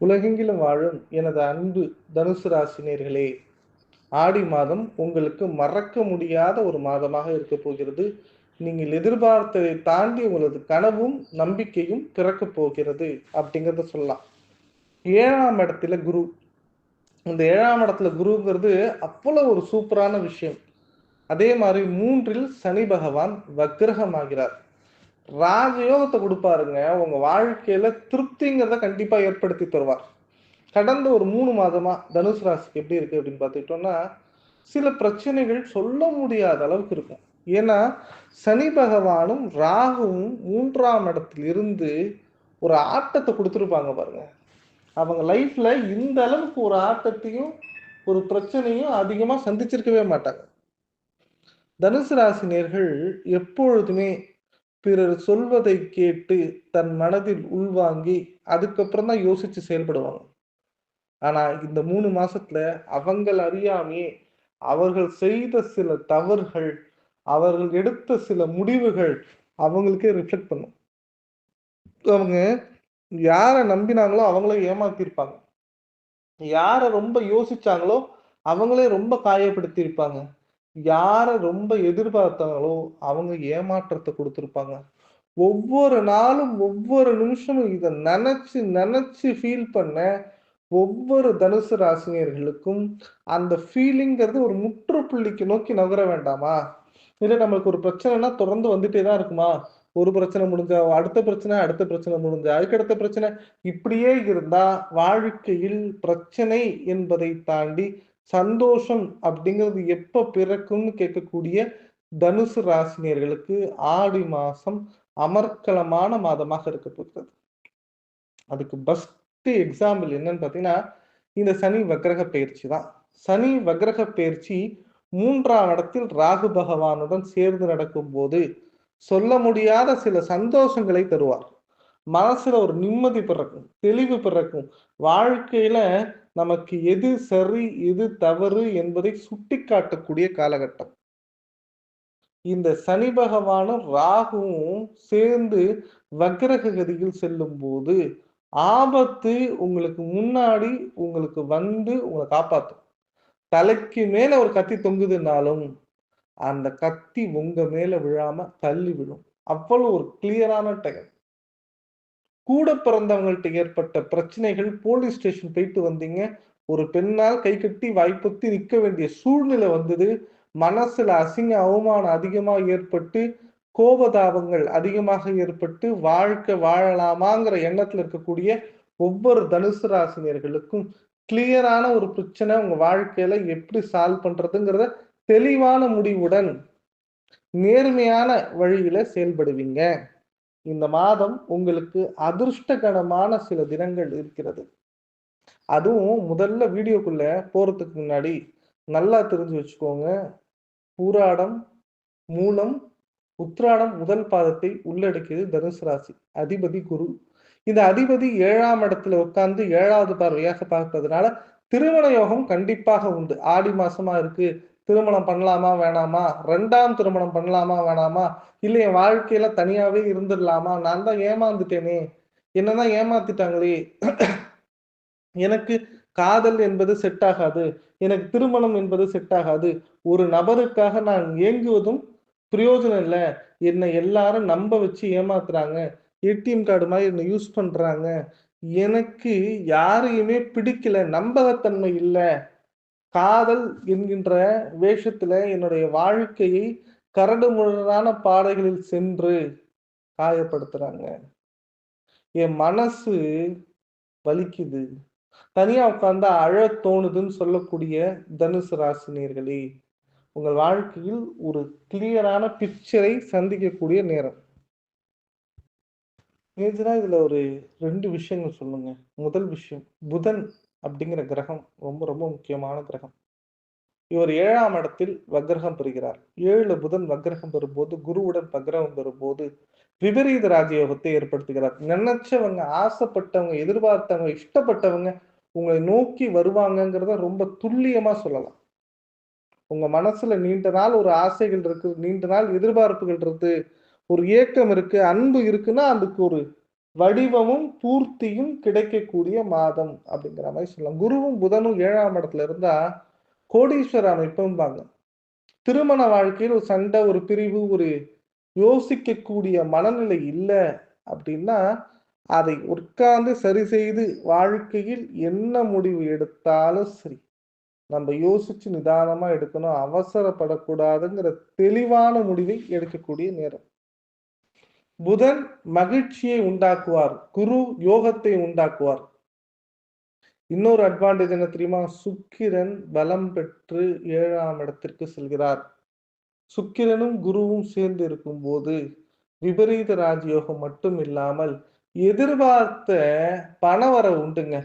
உலகெங்கிலும் வாழும் எனது அன்பு தனுசு ராசினியர்களே ஆடி மாதம் உங்களுக்கு மறக்க முடியாத ஒரு மாதமாக இருக்க போகிறது. நீங்கள் எதிர்பார்த்ததை தாண்டி உங்களது கனவும் நம்பிக்கையும் பிறக்க போகிறது அப்படிங்கிறத சொல்லலாம். ஏழாம் இடத்துல குரு. இந்த ஏழாம் இடத்துல குருங்கிறது அவ்வளோ ஒரு சூப்பரான விஷயம். அதே மாதிரி மூன்றில் சனி பகவான் வக்கிரகமாகிறார் ராஜயோகத்தை கொடுப்பாருங்க. உங்க வாழ்க்கையில திருப்திங்கிறத கண்டிப்பா ஏற்படுத்தி தருவார். கடந்த ஒரு மூணு மாதமா தனுசு ராசிக்கு எப்படி இருக்கு அப்படின்னு பார்த்துக்கிட்டோம்னா சில பிரச்சனைகள் சொல்ல முடியாத அளவுக்கு இருக்கும். ஏன்னா சனி பகவானும் ராகுவும் மூன்றாம் இடத்துல இருந்து ஒரு ஆட்டத்தை கொடுத்துருப்பாங்க பாருங்க. அவங்க லைஃப்ல இந்த அளவுக்கு ஒரு ஆட்டத்தையும் ஒரு பிரச்சனையும் அதிகமாக சந்திச்சிருக்கவே மாட்டாங்க. தனுசு ராசினியர்கள் எப்பொழுதுமே பிறர் சொல்வதை கேட்டு தன் மனதில் உள்வாங்கி அதுக்கப்புறம் தான் யோசிச்சு செயல்படுவாங்க. ஆனா இந்த மூணு மாசத்துல அவங்கள் அறியாமையே அவர்கள் செய்த சில தவறுகள் அவர்கள் எடுத்த சில முடிவுகள் அவங்களுக்கே ரிஃப்ளெக்ட் பண்ணும். அவங்க யாரை நம்பினாங்களோ அவங்களே ஏமாத்திருப்பாங்க. யாரை ரொம்ப யோசிச்சாங்களோ அவங்களே ரொம்ப காயப்படுத்தியிருப்பாங்க. யாரை ரொம்ப எதிர்பார்த்தாங்களோ அவங்க ஏமாற்றத்தை கொடுத்துருப்பாங்க. ஒவ்வொரு நாளும் ஒவ்வொரு நிமிஷமும் இதை நினைச்சு நினைச்சு ஃபீல் பண்ண ஒவ்வொரு தனுசு ராசினியர்களுக்கும் அந்த ஃபீலிங்கிறது ஒரு முற்றுப்புள்ளிக்கு நோக்கி நகர வேண்டாமா? இல்லை நம்மளுக்கு ஒரு பிரச்சனைனா தொடர்ந்து வந்துட்டே தான் இருக்குமா? ஒரு பிரச்சனை முடிஞ்சா அடுத்த பிரச்சனை அடுத்த பிரச்சனை முடிஞ்சா அதுக்கடுத்த பிரச்சனை இப்படியே இருந்தா வாழ்க்கையில் பிரச்சனை என்பதை தாண்டி சந்தோஷம் அப்படிங்கிறது எப்ப பிறக்கும்னு கேட்கக்கூடிய தனுசு ராசினியர்களுக்கு ஆடி மாசம் அமர்க்கலமான மாதமாக இருக்க போகிறது. அதுக்கு பெஸ்ட் எக்ஸாம்பிள் என்னன்னு பார்த்தீங்கன்னா இந்த சனி வக்ரக பயிற்சி தான். சனி வக்ரக பயிற்சி மூன்றாம் இடத்தில் ராகு பகவானுடன் சேர்ந்து நடக்கும் போது சொல்ல முடியாத சில சந்தோஷங்களை தருவார். மனசுல ஒரு நிம்மதி பிறக்கும் தெளிவு பிறக்கும். வாழ்க்கையில நமக்கு எது சரி எது தவறு என்பதை சுட்டி காட்டக்கூடிய காலகட்டம். இந்த சனி பகவானும் ராகுவும் சேர்ந்து வக்ரக கதியில் செல்லும் போது ஆபத்து உங்களுக்கு முன்னாடி உங்களுக்கு வந்து உங்களை காப்பாத்தும். தலைக்கு மேல ஒரு கத்தி தொங்குதுனாலும் அந்த கத்தி உங்க மேல விழாம தள்ளி விழும். அவ்வளவு ஒரு கிளியரான டைம் கூட பிறந்தவங்கள்ட்ட ஏற்பட்ட பிரச்சனைகள் போலீஸ் ஸ்டேஷன் போயிட்டு வந்தீங்க. ஒரு பெண்ணால் கை கட்டி வாய்ப்புத்தி நிற்க வேண்டிய சூழ்நிலை வந்தது. மனசுல அசிங்க அவமானம் அதிகமாக ஏற்பட்டு கோபதாபங்கள் அதிகமாக ஏற்பட்டு வாழ்க்கை வாழலாமாங்கிற எண்ணத்துல இருக்கக்கூடிய ஒவ்வொரு தனுசு ராசினியர்களுக்கும் கிளியரான ஒரு பிரச்சனை உங்க வாழ்க்கையில எப்படி சால்வ் பண்றதுங்கிறத தெளிவான முடிவுடன் நேர்மையான வழியில செயல்படுவீங்க. இந்த மாதம் உங்களுக்கு அதிர்ஷ்டகரமான சில தினங்கள் இருக்கிறது. அதுவும் முதல்ல வீடியோக்குள்ள போறதுக்கு முன்னாடி நல்லா தெரிஞ்சு வச்சுக்கோங்க. பூராடம் மூலம் உத்ராடம் முதல் பாதத்தை உள்ளடக்கியது தனுசு ராசி அதிபதி குரு. இந்த அதிபதி ஏழாம் இடத்துல உட்கார்ந்து ஏழாவது பார்வையாக பார்ப்பதனால திருமண யோகம் கண்டிப்பாக உண்டு. ஆடி மாசமா இருக்கு திருமணம் பண்ணலாமா வேணாமா? ரெண்டாம் திருமணம் பண்ணலாமா வேணாமா? இல்லை என் வாழ்க்கையில தனியாவே இருந்துடலாமா? நான் தான் ஏமாந்துட்டேனே. என்னதான் ஏமாத்திட்டாங்களே. எனக்கு காதல் என்பது செட் ஆகாது. எனக்கு திருமணம் என்பது செட் ஆகாது. ஒரு நபருக்காக நான் ஏங்குவதும் பிரயோஜனம் இல்லை. என்னை எல்லாரும் நம்ப வச்சு ஏமாத்துறாங்க. ஏடிஎம் கார்டு மாதிரி என்னை யூஸ் பண்றாங்க. எனக்கு யாரையுமே பிடிக்கல. நம்பகத்தன்மை இல்லை. காதல் என்கின்ற வேஷத்துல என்னுடைய வாழ்க்கையை கரடு முரடான பாதைகளில் சென்று காயப்படுத்துறாங்க. என் மனசு வலிக்குது. தனியா உட்கார்ந்தா அழ தோணுதுன்னு சொல்லக்கூடிய தனுசு ராசினியர்களே உங்கள் வாழ்க்கையில் ஒரு கிளியரான பிக்சரை சந்திக்கக்கூடிய நேரம். மேஜரா இதுல ஒரு ரெண்டு விஷயங்கள் சொல்லுங்க. முதல் விஷயம் புதன் அப்படிங்கிற கிரகம் ரொம்ப ரொம்ப முக்கியமான கிரகம். இவர் ஏழாம் இடத்தில் வக்ரகம் பெறுகிறார். ஏழு புதன் வக்ரகம் பெறும்போது குருவுடன் வக்ரகம் பெறும்போது விபரீத ராஜயோகத்தை ஏற்படுத்துகிறார். நினைச்சவங்க ஆசைப்பட்டவங்க எதிர்பார்த்தவங்க இஷ்டப்பட்டவங்க உங்களை நோக்கி வருவாங்கங்கிறத ரொம்ப துல்லியமா சொல்லலாம். உங்க மனசுல நீண்ட நாள் ஒரு ஆசைகள் இருக்கு நீண்ட நாள் எதிர்பார்ப்புகள் இருக்கு ஒரு ஏக்கம் இருக்கு அன்பு இருக்குன்னா அதுக்கு ஒரு வடிவமும் பூர்த்தியும் கிடைக்கக்கூடிய மாதம் அப்படிங்கிற மாதிரி சொல்லலாம். குருவும் புதனும் ஏழாம் இடத்துல இருந்தா கோடீஸ்வர அமைப்பும்பாங்க திருமண வாழ்க்கையில் ஒரு சண்டை ஒரு பிரிவு ஒரு யோசிக்கக்கூடிய மனநிலை இல்லை அப்படின்னா அதை உட்கார்ந்து சரி செய்து வாழ்க்கையில் என்ன முடிவு எடுத்தாலும் சரி நம்ம யோசிச்சு நிதானமா எடுக்கணும் அவசரப்படக்கூடாதுங்கிற தெளிவான முடிவை எடுக்கக்கூடிய நேரம். புதன் மகிழ்ச்சியை உண்டாக்குவார் குரு யோகத்தை உண்டாக்குவார். இன்னொரு அட்வான்டேஜ் என்ன தெரியுமா? சுக்கிரன் பலம் பெற்று ஏழாம் இடத்திற்கு செல்கிறார். சுக்கிரனும் குருவும் சேர்ந்து இருக்கும் போது விபரீத ராஜயோகம் மட்டும் இல்லாமல் எதிர்பார்த்த பணவரவு உண்டுங்க.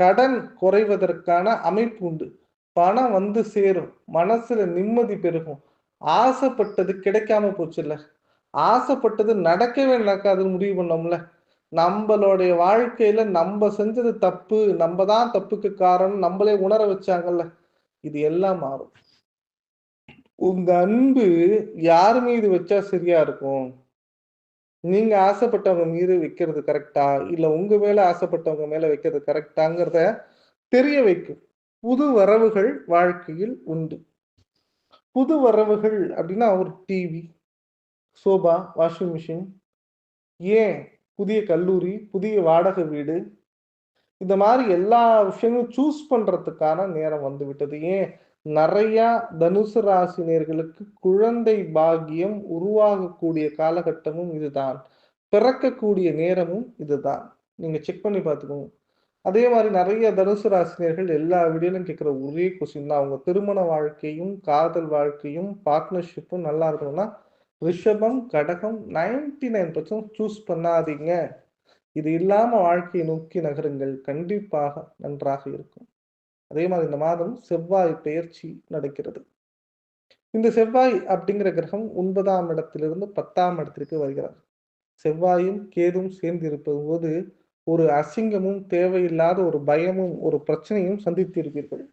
கடன் குறைவதற்கான அமைப்பு உண்டு. பணம் வந்து சேரும். மனசுல நிம்மதி பெருகும். ஆசைப்பட்டது கிடைக்காம போச்சுல்ல. ஆசைப்பட்டது நடக்கவே நடக்காதுன்னு முடிவு பண்ணோம்ல. நம்மளுடைய வாழ்க்கையில நம்ம செஞ்சது தப்பு நம்ம தான் தப்புக்கு காரணம் நம்மளே உணர வச்சாங்கல்ல. இது எல்லாம் மாறும். உங்க அன்பு யார் மீது வச்சா சரியா இருக்கும்? நீங்க ஆசைப்பட்டவங்க மீது வைக்கிறது கரெக்டா? இல்ல உங்க மேல ஆசைப்பட்டவங்க மேல வைக்கிறது கரெக்டாங்கிறத தெரிய வைக்கும். புது வரவுகள் வாழ்க்கையில் உண்டு. புது வரவுகள் அப்படின்னா ஒரு டிவி சோபா வாஷிங் மிஷின் ஏன் புதிய கல்லூரி புதிய வாடகை வீடு? இந்த மாதிரி எல்லா விஷயங்களும் சூஸ் பண்றதுக்கான நேரம் வந்து விட்டது ஏன்? நிறைய தனுசு ராசினியர்களுக்கு குழந்தை பாகியம் உருவாகக்கூடிய காலகட்டமும் இதுதான். பிறக்கக்கூடிய நேரமும் இதுதான். நீங்க செக் பண்ணி பார்த்துக்கோங்க. அதே மாதிரி நிறைய தனுசு ராசினியர்கள் எல்லா வீடியோலையும் கேட்குற ஒரே கொஸ்டின் தான். அவங்க திருமண வாழ்க்கையும் காதல் வாழ்க்கையும் பார்ட்னர்ஷிப்பும் நல்லா இருக்கணும்னா ரிஷபம் கடகம் நைன்டி நைன் பர்சன்ட் சூஸ் பண்ணாதீங்க. இது இல்லாம வாழ்க்கையை நோக்கி நகருங்கள். கண்டிப்பாக நன்றாக இருக்கும். அதே மாதிரி இந்த மாதம் செவ்வாய் பெயர்ச்சி நடக்கிறது. இந்த செவ்வாய் அப்படிங்கிற கிரகம் ஒன்பதாம் இடத்திலிருந்து பத்தாம் இடத்திற்கு வருகிறார். செவ்வாயும் கேதும் சேர்ந்து இருப்பது போது ஒரு அசிங்கமும் தேவையில்லாத ஒரு பயமும் ஒரு பிரச்சனையும் சந்தித்திருப்பீர்கள்.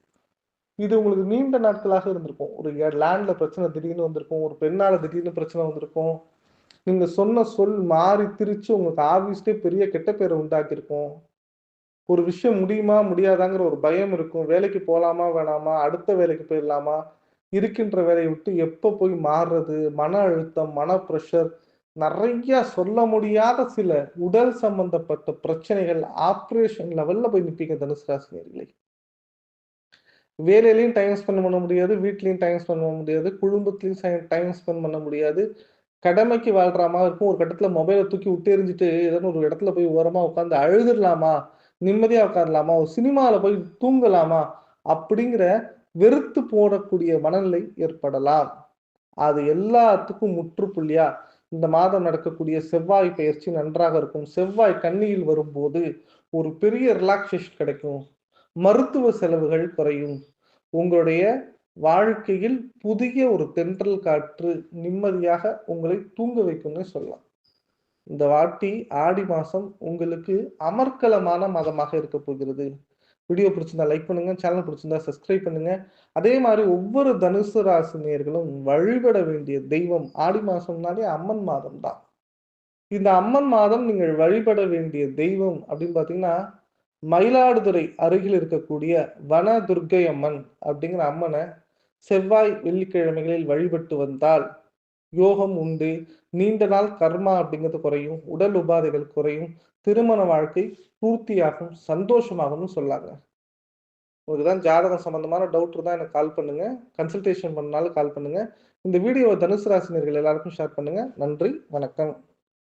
இது உங்களுக்கு நீண்ட நாட்களாக இருந்திருக்கும். ஒரு லேண்ட்ல பிரச்சனை திடீர்னு வந்திருக்கும். ஒரு பெண்ணால திடீர்னு பிரச்சனை வந்திருக்கும். நீங்க சொன்ன சொல் மாறி திரிச்சு உங்களுக்கு ஆபீஸ்லயே பெரிய கெட்ட பேரை உண்டாக்கியிருக்கும். ஒரு விஷயம் முடியுமா முடியாதாங்கிற ஒரு பயம் இருக்கும். வேலைக்கு போகலாமா வேணாமா? அடுத்த வேலைக்கு போயிடலாமா? இருக்கின்ற வேலையை விட்டு எப்போ போய் மாறுறது? மன அழுத்தம் மன ப்ரெஷர் நிறைய சொல்ல முடியாத சில உடல் சம்பந்தப்பட்ட பிரச்சனைகள் ஆப்ரேஷன் லெவல்ல போய் நிற்பீங்க தனுசு ராசினியர்களை. வேலையிலையும் டைம் ஸ்பெண்ட் பண்ண முடியாது வீட்லையும் டைம் ஸ்பெண்ட் பண்ண முடியாது குடும்பத்திலையும் டைம் ஸ்பெண்ட் பண்ண முடியாது. கடமைக்கு வாழ்கிற மாதிரி இருக்கும். ஒரு கட்டத்தில் மொபைலை தூக்கி விட்டு எரிஞ்சிட்டு ஏதாவது ஒரு இடத்துல போய் ஓரமாக உட்காந்து அழுதுடலாமா? நிம்மதியாக உட்காரலாமா? ஒரு சினிமாவில் போய் தூங்கலாமா? அப்படிங்கிற வெறுத்து போடக்கூடிய மனநிலை ஏற்படலாம். அது எல்லாத்துக்கும் முற்றுப்புள்ளியா இந்த மாதம் நடக்கக்கூடிய செவ்வாய் பயிற்சி நன்றாக இருக்கும். செவ்வாய் கண்ணியில் வரும்போது ஒரு பெரிய ரிலாக்ஸேஷன் கிடைக்கும். மருத்துவ செலவுகள் குறையும். உங்களுடைய வாழ்க்கையில் புதிய ஒரு தென்றல் காற்று நிம்மதியாக உங்களை தூங்க வைக்கும்னு சொல்லலாம். இந்த வாட்டி ஆடி மாசம் உங்களுக்கு அமர்க்கலமான மாதமாக இருக்க போகிறது. வீடியோ பிடிச்சிருந்தா லைக் பண்ணுங்க சேனல் பிடிச்சிருந்தா சப்ஸ்கிரைப் பண்ணுங்க. அதே மாதிரி ஒவ்வொரு தனுசு ராசினியர்களும் வழிபட வேண்டிய தெய்வம் ஆடி மாசம்னாலே அம்மன் மாதம் தான் இந்த அம்மன் மாதம் நீங்கள் வழிபட வேண்டிய தெய்வம் அப்படின்னு பார்த்தீங்கன்னா மயிலாடுதுறை அருகில் இருக்கக்கூடிய வன துர்க்கை அம்மன் அப்படிங்கிற அம்மனை செவ்வாய் வெள்ளிக்கிழமைகளில் வழிபட்டு வந்தால் யோகம் உண்டு. நீண்ட நாள் கர்மா அப்படிங்கிறது குறையும். உடல் உபாதைகள் குறையும். திருமண வாழ்க்கை பூர்த்தியாகும் சந்தோஷமாகும்னு சொல்லாங்க. உங்களுக்கு தான் ஜாதகம் சம்பந்தமான டவுட் இருந்தால் எனக்கு கால் பண்ணுங்க. கன்சல்டேஷன் பண்ணாலும் கால் பண்ணுங்க. இந்த வீடியோ தனுசு ராசினியர்கள் எல்லாருக்கும் ஷேர் பண்ணுங்க. நன்றி வணக்கம்.